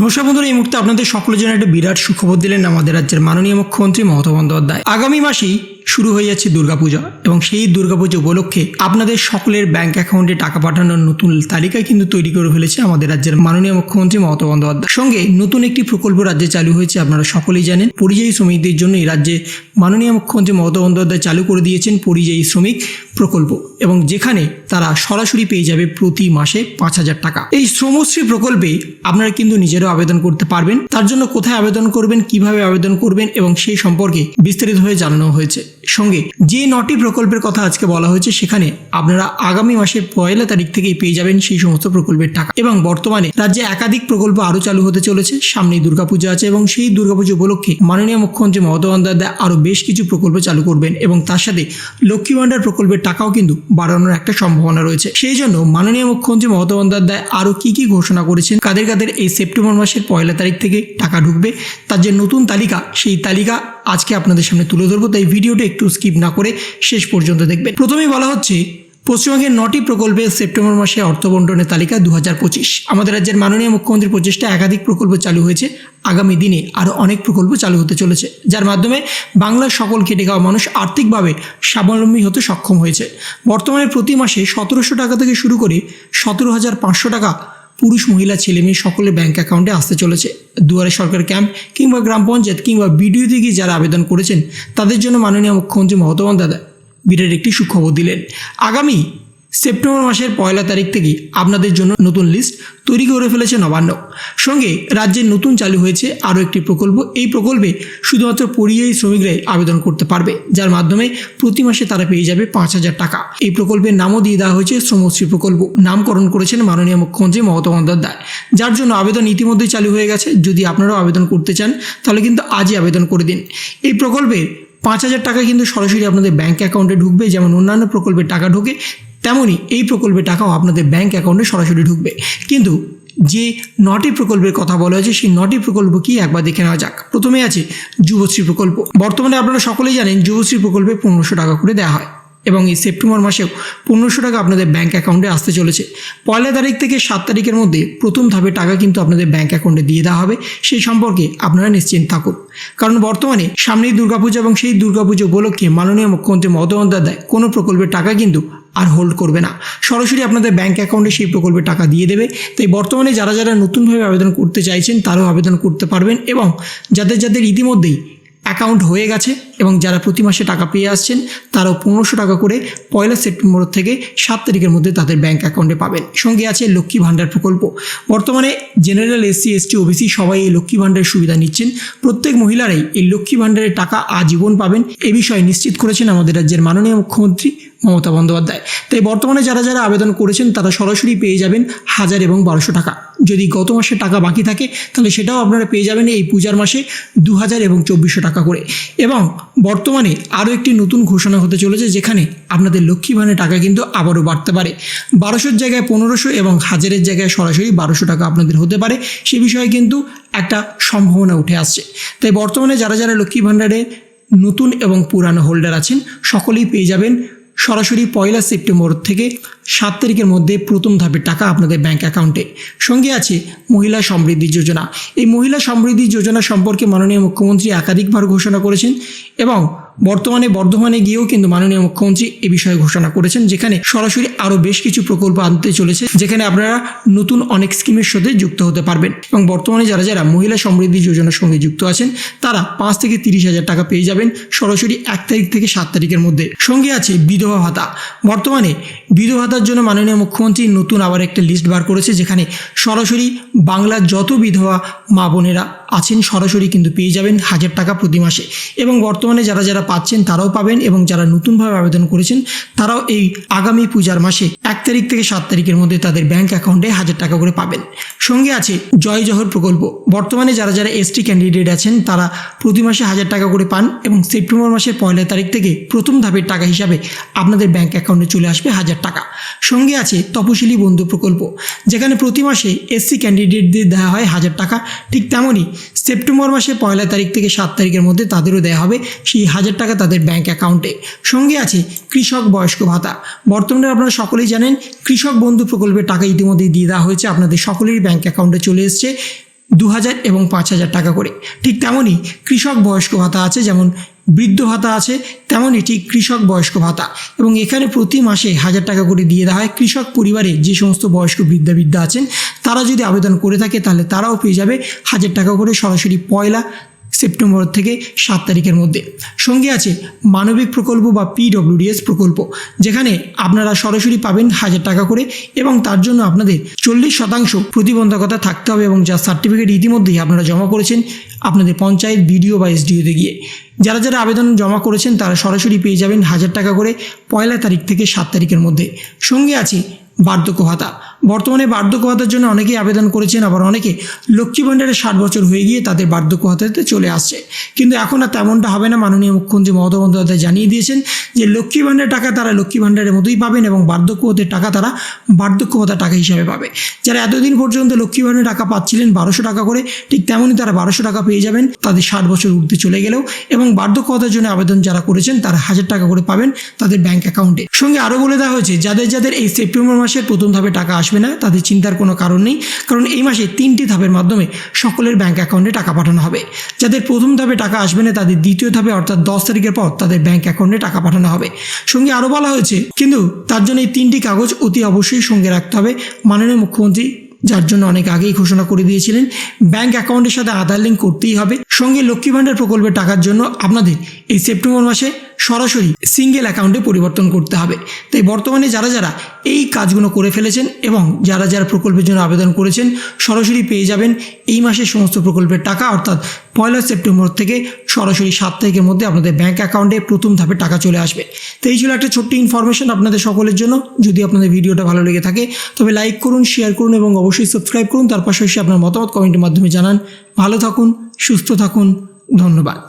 নমস্কার বন্ধুরা, এই মুহূর্তে আপনাদের সকলের জন্য একটা বিরাট সুখবর দিলেন আমাদের রাজ্যের মাননীয় মুখ্যমন্ত্রী মমতা বন্দ্যোপাধ্যায়। আগামী মাসেই শুরু হয়ে যাচ্ছে দুর্গাপূজা এবং সেই দুর্গাপুজো উপলক্ষে আপনাদের সকলের ব্যাংক অ্যাকাউন্টে টাকা পাঠানোর নতুন তালিকা কিন্তু তৈরি করে ফেলেছে আমাদের রাজ্যের মাননীয় মুখ্যমন্ত্রী মমতা বন্দ্যোপাধ্যায়। সঙ্গে নতুন একটি প্রকল্প রাজ্যে চালু হয়েছে, আপনারা সকলেই জানেন, পরিযায়ী শ্রমিকদের জন্য এই রাজ্যে মাননীয় মুখ্যমন্ত্রী মমতা বন্দ্যোপাধ্যায় চালু করে দিয়েছেন পরিযায়ী শ্রমিক প্রকল্প এবং যেখানে তারা সরাসরি পেয়ে যাবে প্রতি মাসে পাঁচ হাজার টাকা। এই শ্রমশ্রী প্রকল্পে আপনারা কিন্তু নিজেরাও আবেদন করতে পারবেন। তার জন্য কোথায় আবেদন করবেন, কীভাবে আবেদন করবেন এবং সেই সম্পর্কে বিস্তারিতভাবে জানানো হয়েছে। সঙ্গে যে নটি প্রকল্পের কথা আজকে বলা হয়েছে, সেখানে আপনারা আগামী মাসের পয়লা তারিখ থেকেই পেয়ে যাবেন সেই সমস্ত প্রকল্পের টাকা। এবং বর্তমানে রাজ্যে একাধিক প্রকল্প আরও চালু হতে চলেছে। সামনেই দুর্গাপূজা আছে এবং সেই দুর্গাপুজো উপলক্ষে মাননীয় মুখ্যমন্ত্রী মমতা বন্দ্যোপাধ্যায় আরও বেশ কিছু প্রকল্প চালু করবেন এবং তার সাথে লক্ষ্মী ভাণ্ডার প্রকল্পের টাকাও কিন্তু বাড়ানোর একটা সম্ভাবনা রয়েছে। সেই জন্য মাননীয় মুখ্যমন্ত্রী মমতা বন্দ্যোপাধ্যায় আরও কি কি ঘোষণা করেছেন, কাদের কাদের এই সেপ্টেম্বর মাসের পয়লা তারিখ থেকে টাকা ঢুকবে, তার যে নতুন তালিকা, সেই তালিকা আজকে আপনাদের সামনে তুলে ধরবো, তাই ভিডিওটা একটু স্কিপ না করে শেষ পর্যন্ত দেখবেন। প্রথমেই বলা হচ্ছে পশ্চিমবঙ্গের নটি প্রকল্পে সেপ্টেম্বর মাসে অর্থ বন্টনের তালিকা দু হাজার পঁচিশ। আমাদের রাজ্যের মাননীয় মুখ্যমন্ত্রীর প্রচেষ্টা একাধিক প্রকল্প চালু হয়েছে। আগামী দিনে আরও অনেক প্রকল্প চালু হতে চলেছে, যার মাধ্যমে বাংলার সকল খেটে খাওয়া মানুষ আর্থিকভাবে স্বাবলম্বী হতে সক্ষম হয়েছে। বর্তমানে প্রতি মাসে সতেরোশো টাকা থেকে শুরু করে সতেরো হাজার পাঁচশো টাকা পুরুষ, মহিলা, ছেলে, মেয়ে সকলের ব্যাঙ্ক অ্যাকাউন্টে আসতে চলেছে। দুয়ারে সরকার ক্যাম্প কিংবা গ্রাম পঞ্চায়েত কিংবা বিডিও থেকে যারা আবেদন করেছেন, তাদের জন্য মাননীয় মুখ্যমন্ত্রী মমতা দাদা বিরাট একটি সুখবর দিলেন। আগামী সেপ্টেম্বর মাসের পয়লা তারিখ থেকে আপনাদের জন্য নতুন লিস্ট তৈরি করে ফেলেছে নবান্ন। সঙ্গে রাজ্যের নতুন চালু হয়েছে আরও একটি প্রকল্প। এই প্রকল্পে শুধুমাত্র পরিযায়ী শ্রমিকরাই আবেদন করতে পারবে, যার মাধ্যমে প্রতি মাসে তারা পেয়ে যাবে পাঁচ হাজার টাকা। এই প্রকল্পের নামও দিয়ে দেওয়া হয়েছে শ্রমশ্রী প্রকল্প। নামকরণ করেছেন মাননীয় মুখ্যমন্ত্রী মমতা বন্দ্যোপাধ্যায়। যার জন্য আবেদন ইতিমধ্যেই চালু হয়ে গেছে। যদি আপনারাও আবেদন করতে চান, তাহলে কিন্তু আজই আবেদন করে দিন। এই প্রকল্পের পাঁচ হাজার টাকা কিন্তু সরাসরি আপনাদের ব্যাঙ্ক অ্যাকাউন্টে ঢুকবে, যেমন অন্যান্য প্রকল্পের টাকা ঢুকে, তেমনই এই প্রকল্পের টাকাও আপনাদের ব্যাঙ্ক অ্যাকাউন্টে সরাসরি ঢুকবে। কিন্তু যে নটি প্রকল্পের কথা বলা হয়েছে, সেই নটি প্রকল্প কি একবার দেখে নেওয়া যাক। প্রথমে আছে যুবশ্রী প্রকল্প। বর্তমানে আপনারা সকলেই জানেন যুবশ্রী প্রকল্পে পনেরোশো টাকা করে দেওয়া হয়। এবং এই সেপ্টেম্বর মাসেও পনেরোশো টাকা আপনাদের ব্যাঙ্ক অ্যাকাউন্টে আসতে চলেছে। পয়লা তারিখ থেকে সাত তারিখের মধ্যে প্রথম ধাপে টাকা কিন্তু আপনাদের ব্যাঙ্ক অ্যাকাউন্টে দিয়ে দেওয়া হবে। সেই সম্পর্কে আপনারা নিশ্চিন্ত থাকুন। কারণ বর্তমানে সামনেই দুর্গাপুজো এবং সেই দুর্গাপুজো উপলক্ষে মাননীয় মুখ্যমন্ত্রী মমতা বন্দ্যোপাধ্যায় কোনো প্রকল্পের টাকা কিন্তু আর হোল্ড করবে না। সরাসরি আপনাদের ব্যাঙ্ক অ্যাকাউন্টে সেই প্রকল্পের টাকা দিয়ে দেবে। তাই বর্তমানে যারা যারা নতুনভাবে আবেদন করতে চাইছেন তারাও আবেদন করতে পারবেন এবং যাদের যাদের ইতিমধ্যেই অ্যাকাউন্ট হয়ে গেছে এবং যারা প্রতি মাসে টাকা পেয়ে আসছেন, তারাও পনেরোশো টাকা করে পয়লা সেপ্টেম্বর থেকে সাত তারিখের মধ্যে তাদের ব্যাঙ্ক অ্যাকাউন্টে পাবেন। সঙ্গে আছে লক্ষ্মী ভাণ্ডার প্রকল্প। বর্তমানে জেনারেল এসসি, এসটি, ওবিসি সবাই এই লক্ষ্মী ভাণ্ডারের সুবিধা নিচ্ছেন। প্রত্যেক মহিলারাই এই লক্ষ্মী ভাণ্ডারের টাকা আজীবন পাবেন। এ বিষয়ে নিশ্চিত করেছেন আমাদের রাজ্যের মাননীয় মুখ্যমন্ত্রী মমতা বন্দ্যোপাধ্যায়। তাই বর্তমানে যারা যারা আবেদন করেছেন, তারা সরাসরি পেয়ে যাবেন হাজার এবং বারোশো টাকা। যদি গত মাসে টাকা বাকি থাকে, তাহলে সেটাও আপনারা পেয়ে যাবেন এই পূজার মাসে দু হাজার এবং চব্বিশশো টাকা করে। এবং বর্তমানে আরও একটি নতুন ঘোষণা হতে চলেছে, যেখানে আপনাদের লক্ষ্মী ভাণ্ডারের টাকা কিন্তু আবারও বাড়তে পারে। বারোশোর জায়গায় পনেরোশো এবং হাজারের জায়গায় সরাসরি বারোশো টাকা আপনাদের হতে পারে। সে বিষয়ে কিন্তু একটা সম্ভাবনা উঠে আসছে। তাই বর্তমানে যারা যারা লক্ষ্মী ভাণ্ডারে নতুন এবং পুরানো হোল্ডার আছেন, সকলেই পেয়ে যাবেন সরাসরি পয়লা সেপ্টেম্বর থেকে সাত তারিখের মধ্যে প্রথম ধাপের টাকা আপনাদের ব্যাঙ্ক অ্যাকাউন্টে সঙ্গে আছে মহিলা সমৃদ্ধি যোজনা। এই মহিলা সমৃদ্ধি যোজনা সম্পর্কে মাননীয় মুখ্যমন্ত্রী একাধিকবার ঘোষণা করেছেন এবং বর্তমানে বর্ধমানে গিয়েও কিন্তু মাননীয় মুখ্যমন্ত্রী এ বিষয়ে ঘোষণা করেছেন, যেখানে সরাসরি আরও বেশ কিছু প্রকল্প আনতে চলেছে, যেখানে আপনারা নতুন অনেক স্কিমের সাথে যুক্ত হতে পারবেন। এবং বর্তমানে যারা যারা মহিলা সমৃদ্ধি যোজনার সঙ্গে যুক্ত আছেন, তারা পাঁচ থেকে তিরিশ হাজার টাকা পেয়ে যাবেন সরাসরি এক তারিখ থেকে সাত তারিখের মধ্যে। সঙ্গে আছে বিধবা ভাতা। বর্তমানে বিধবা ভাতার জন্য মাননীয় মুখ্যমন্ত্রী নতুন আবার একটা লিস্ট বার করেছে, যেখানে সরাসরি বাংলার যত বিধবা মা বোনেরা আছেন সরাসরি কিন্তু পেয়ে যাবেন হাজার টাকা প্রতি মাসে। এবং বর্তমানে যারা যারা পাচ্ছেন তারাও পাবেন এবং যারা নতুনভাবে আবেদন করেছেন তারাও এই আগামী পূজার মাসে এক তারিখ থেকে সাত তারিখের মধ্যে তাদের ব্যাংক অ্যাকাউন্টে হাজার টাকা করে পাবেন। সঙ্গে আছে জয় জহর প্রকল্প। বর্তমানে যারা যারা এসটি ক্যান্ডিডেট আছেন তারা প্রতি মাসে হাজার টাকা করে পান এবং সেপ্টেম্বর মাসের পয়লা তারিখ থেকে প্রথম ধাপের টাকা হিসাবে আপনাদের ব্যাংক অ্যাকাউন্টে চলে আসবে হাজার টাকা। সঙ্গে আছে তপশিলি বন্ধু প্রকল্প। যেখানে প্রতি মাসে এসসি ক্যান্ডিডেটদের দেওয়া হয় হাজার টাকা। ঠিক তেমনই সেপ্টেম্বর মাসে পয়লা তারিখ থেকে সাত তারিখের মধ্যে তাদেরও দেওয়া হবে সেই হাজার টাকা তাদের ব্যাংক অ্যাকাউন্টে সঙ্গে আছে কৃষক বয়স্ক ভাতা। বর্তমানে আপনারা সকলেই জানেন, কৃষক বন্ধু প্রকল্পের টাকা ইতিমধ্যেই দিয়ে দেওয়া হয়েছে। আপনাদের সকলেরই ব্যাংক অ্যাকাউন্টে চলে এসছে। দু হাজার এবং পাঁচ হাজার টাকা করে। ঠিক তেমনই কৃষক বয়স্ক ভাতা আছে, যেমন বৃদ্ধ ভাতা আছে, তেমনই ঠিক কৃষক বয়স্ক ভাতা। এবং এখানে প্রতি মাসে হাজার টাকা করে দিয়ে দেওয়া হয়। কৃষক পরিবারে যে সমস্ত বয়স্ক বৃদ্ধা বৃদ্ধা আছেন, তারা যদি আবেদন করে থাকে, তাহলে তারাও পেয়ে যাবে হাজার টাকা করে সরাসরি পয়লা সেপ্টেম্বর থেকে সাত তারিখের মধ্যে। সঙ্গে আছে মানবিক প্রকল্প বা পিডব্লিউডিএস প্রকল্প, যেখানে আপনারা সরাসরি পাবেন হাজার টাকা করে এবং তার জন্য আপনাদের চল্লিশ শতাংশ প্রতিবন্ধকতা থাকতে হবে এবং যার সার্টিফিকেট ইতিমধ্যেই আপনারা জমা করেছেন আপনাদের পঞ্চায়েত, বিডিও বা এসডিওতে গিয়ে। যারা যারা আবেদন জমা করেছেন, তারা সরাসরি পেয়ে যাবেন হাজার টাকা করে পয়লা তারিখ থেকে সাত তারিখের মধ্যে। সঙ্গে আছে বার্ধক্য ভাতা। বর্তমানে বার্ধক্য ভাতার জন্য অনেকেই আবেদন করেছেন, আবার অনেকে লক্ষ্মী ভাণ্ডারে ষাট বছর হয়ে গিয়ে তাদের বার্ধক্য ভাতাতে চলে আসছে। কিন্তু এখন আর তেমনটা হবে না, মাননীয় মুখ্যমন্ত্রী মমতা বন্দ্যোপাধ্যায় জানিয়ে দিয়েছেন যে লক্ষ্মী ভাণ্ডারের টাকা তারা লক্ষ্মী ভাণ্ডারের মতোই পাবেন এবং বার্ধক্য ভাতার টাকা তারা বার্ধক্য ভাতা টাকা হিসাবে পাবে। যারা এতদিন পর্যন্ত লক্ষ্মী ভাণ্ডারের টাকা পাচ্ছিলেন, বারোশো টাকা করে, ঠিক তেমনই তারা বারোশো টাকা পেয়ে যাবেন, তাদের ষাট বছর উঠতে চলে গেলেও। এবং বার্ধক্য ভাতার জন্য আবেদন যারা করেছেন, তারা হাজার টাকা করে পাবেন তাদের ব্যাংক অ্যাকাউন্টে। সঙ্গে আরও বলে দেওয়া হয়েছে, যাদের যাদের এই সেপ্টেম্বর মাসের প্রথম ধাপে টাকা আসবে না, তাদের চিন্তার কোনো কারণ নেই, কারণ এই মাসে তিনটি ধাপের মাধ্যমে সকলের ব্যাংক অ্যাকাউন্টে টাকা পাঠানো হবে। যাদের প্রথম ধাপে টাকা আসবে না, তাদের দ্বিতীয় ধাপে অর্থাৎ দশ তারিখের পর তাদের ব্যাংক অ্যাকাউন্টে টাকা পাঠানো হবে। সঙ্গে আরও বলা হয়েছে, কিন্তু তার জন্য এই তিনটি কাগজ অতি অবশ্যই সঙ্গে রাখতে হবে। মাননীয় মুখ্যমন্ত্রী, যার জন্য অনেক আগেই ঘোষণা করে দিয়েছিলেন ব্যাংক অ্যাকাউন্টের সাথে আধার লিঙ্ক করতেই হবে। সঙ্গে লক্ষ্মী ভাণ্ডার প্রকল্পের টাকার জন্য আপনাদের এই সেপ্টেম্বর মাসে সরাসরি সিঙ্গেল অ্যাকাউন্টে পরিবর্তন করতে হবে। তাই বর্তমানে যারা যারা এই কাজগুলো করে ফেলেছেন এবং যারা যারা প্রকল্পের জন্য আবেদন করেছেন, সরাসরি পেয়ে যাবেন এই মাসের সমস্ত প্রকল্পের টাকা, অর্থাৎ পয়লা সেপ্টেম্বর থেকে সরাসরি সাত তারিখের মধ্যে আপনাদের ব্যাঙ্ক অ্যাকাউন্টে প্রথম ধাপে টাকা চলে আসবে। তো এই ছিল একটা ছোট্ট ইনফরমেশন আপনাদের সকলের জন্য। যদি আপনাদের ভিডিওটা ভালো লেগে থাকে, তবে লাইক করুন শেয়ার করুন এবং অবশ্যই সাবস্ক্রাইব করুন। তার পাশাপাশি আপনার মতামত কমেন্টের মাধ্যমে জানান। ভালো থাকুন, সুস্থ থাকুন। ধন্যবাদ।